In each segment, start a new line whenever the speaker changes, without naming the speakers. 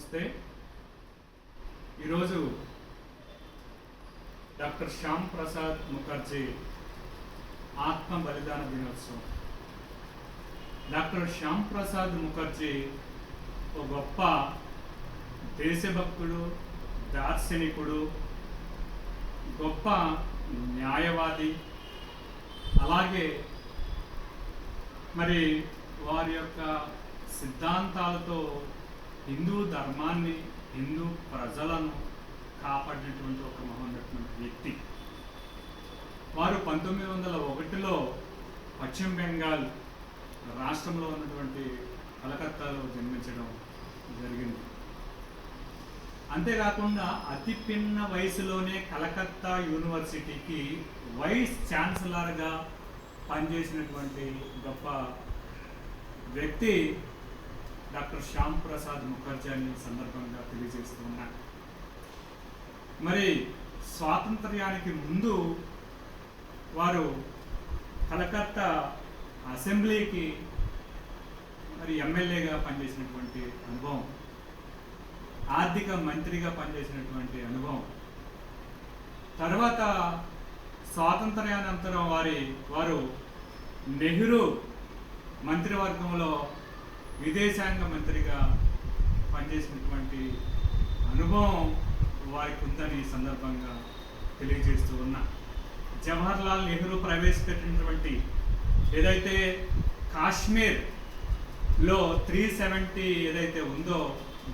నమస్తే ఈరోజు డాక్టర్ శ్యామ్ ప్రసాద్ ముఖర్జీ ఆత్మ బలిదాన దినోత్సవం. డాక్టర్ శ్యామ్ ప్రసాద్ ముఖర్జీ ఒక గొప్ప దేశభక్తుడు దార్శనికుడు గొప్ప న్యాయవాది. అలాగే మరి వారి యొక్క సిద్ధాంతాలతో హిందూ ధర్మాన్ని హిందూ ప్రజలను కాపాడినటువంటి ఒక మహోన్నతమైన వ్యక్తి. వారు పంతొమ్మిది వందల ఒకటిలో పశ్చిమ బెంగాల్ రాష్ట్రంలో ఉన్నటువంటి కలకత్తాలో జన్మించడం జరిగింది. అంతేకాకుండా అతి పిన్న వయసులోనే కలకత్తా యూనివర్సిటీకి వైస్ ఛాన్సలర్గా పనిచేసినటువంటి గొప్ప వ్యక్తి డాక్టర్ శ్యామ్ ప్రసాద్ ముఖర్జీ అని సందర్భంగా తెలియజేస్తూ ఉన్నాను మరి స్వాతంత్ర్యానికి ముందు వారు కలకత్తా అసెంబ్లీకి మరి ఎమ్మెల్యేగా పనిచేసినటువంటి అనుభవం ఆర్థిక మంత్రిగా పనిచేసినటువంటి అనుభవం తర్వాత స్వాతంత్ర్యానంతరం వారి వారు నెహ్రూ మంత్రివర్గంలో విదేశాంగ మంత్రిగా పనిచేసినటువంటి అనుభవం వారికి ఉందని సందర్భంగా తెలియజేస్తూ ఉన్నా. జవహర్లాల్ నెహ్రూ ప్రవేశపెట్టినటువంటి ఏదైతే కాశ్మీర్లో త్రీ సెవెంటీ ఏదైతే ఉందో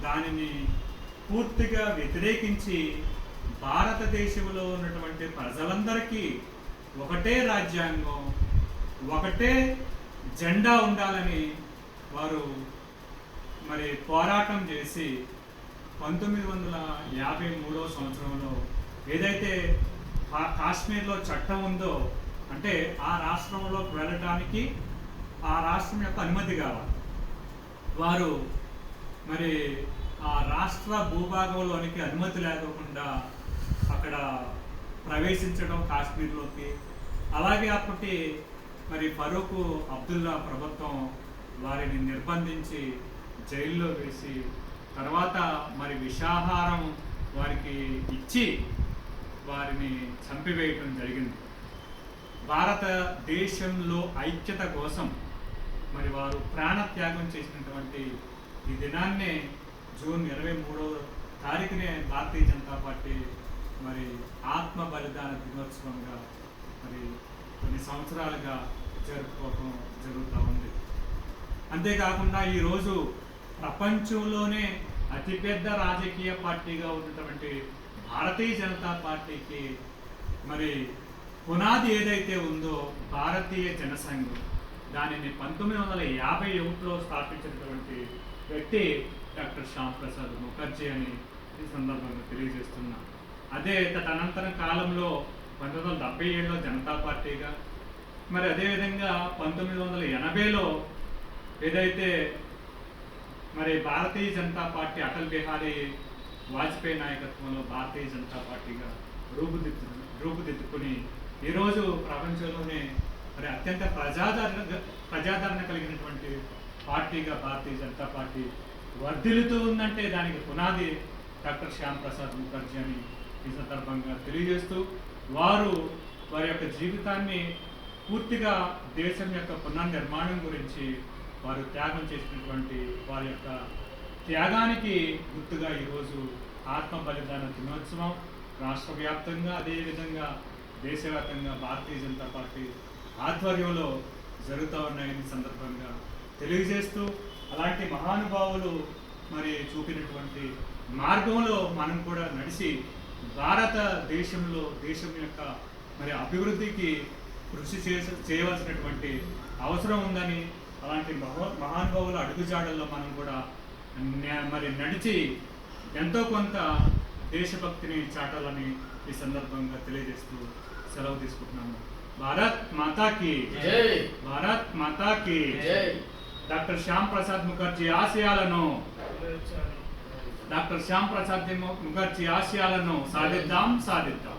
దానిని పూర్తిగా వ్యతిరేకించి భారతదేశంలో ఉన్నటువంటి ప్రజలందరికీ ఒకటే రాజ్యాంగం ఒకటే జెండా ఉండాలని వారు మరి పోరాటం చేసి పంతొమ్మిది వందల యాభై మూడో సంవత్సరంలో ఏదైతే కాశ్మీర్లో చట్టం ఉందో అంటే ఆ రాష్ట్రంలోకి వెళ్ళటానికి ఆ రాష్ట్రం యొక్క అనుమతి కావాలి. వారు మరి ఆ రాష్ట్ర భూభాగంలోనికి అనుమతి లేకుండా అక్కడ ప్రవేశించడం కాశ్మీర్లోకి అలాగే అప్పటి మరి ఫరూక్ అబ్దుల్లా ప్రభుత్వం వారిని నిర్బంధించి జైల్లో వేసి తర్వాత మరి విషాహారం వారికి ఇచ్చి వారిని చంపివేయటం జరిగింది. భారతదేశంలో ఐక్యత కోసం మరి వారు ప్రాణత్యాగం చేసినటువంటి ఈ దినాన్నే జూన్ ఇరవై మూడవ తారీఖునే భారతీయ జనతా పార్టీ మరి ఆత్మ బలిదాన దినోత్సవంగా మరి కొన్ని సంవత్సరాలుగా జరుపుకోవటం జరుగుతూ ఉంది. అంతేకాకుండా ఈరోజు ప్రపంచంలోనే అతిపెద్ద రాజకీయ పార్టీగా ఉన్నటువంటి భారతీయ జనతా పార్టీకి మరి పునాది ఏదైతే ఉందో భారతీయ జనసంఘం దానిని పంతొమ్మిది వందల యాభై ఒకటిలో స్థాపించినటువంటి వ్యక్తి డాక్టర్ శ్యామ్ ప్రసాద్ ముఖర్జీ అని ఈ సందర్భంగా తెలియజేస్తున్నా. అదే తదనంతరం కాలంలో పంతొమ్మిది వందల డెబ్బై ఏడులో జనతా పార్టీగా మరి అదేవిధంగా పంతొమ్మిది వందల ఎనభైలో ఏదైతే మరి భారతీయ జనతా పార్టీ అటల్ బిహారీ వాజ్పేయి నాయకత్వంలో భారతీయ జనతా పార్టీగా రూపుదిద్దు రూపుదిద్దుకుని ఈరోజు ప్రపంచంలోనే మరి అత్యంత ప్రజాదరణ ప్రజాదరణ కలిగినటువంటి పార్టీగా భారతీయ జనతా పార్టీ వర్ధిల్లుతూ ఉందంటే దానికి పునాది డాక్టర్ శ్యామ్ ప్రసాద్ ముఖర్జీ అని ఈ సందర్భంగా తెలియజేస్తూ వారు వారి యొక్క జీవితాన్ని పూర్తిగా దేశం యొక్క పునర్నిర్మాణం గురించి వారు త్యాగం చేసినటువంటి వారి యొక్క త్యాగానికి గుర్తుగా ఈరోజు ఆత్మ బలిదాన దినోత్సవం. రాష్ట్ర వ్యాప్తంగా అదేవిధంగా దేశవ్యాప్తంగా భారతీయ జనతా పార్టీ ఆధ్వర్యంలో జరుగుతూ ఉన్నాయని సందర్భంగా తెలియజేస్తూ అలాంటి మహానుభావులు మరి చూపినటువంటి మార్గంలో మనం కూడా నడిచి భారతదేశంలో దేశం యొక్క మరి అభివృద్ధికి కృషి చేస చేయవలసినటువంటి అవసరం ఉందని అలాంటి మహో మహానుభావుల అడుగుజాడల్లో మనం కూడా మరి నడిచి ఎంతో కొంత దేశభక్తిని చాటాలని ఈ సందర్భంగా తెలియజేస్తూ సెలవు తీసుకుంటున్నాము. భారత్ మాతాకి
జై.
భారత్ మాతాకి
జై.
డాక్టర్ శ్యామ్ ప్రసాద్ ముఖర్జీ ఆశయాలను డాక్టర్ శ్యామ్ ప్రసాద్ ముఖర్జీ ఆశయాలను సాధిద్దాం సాధిద్దాం.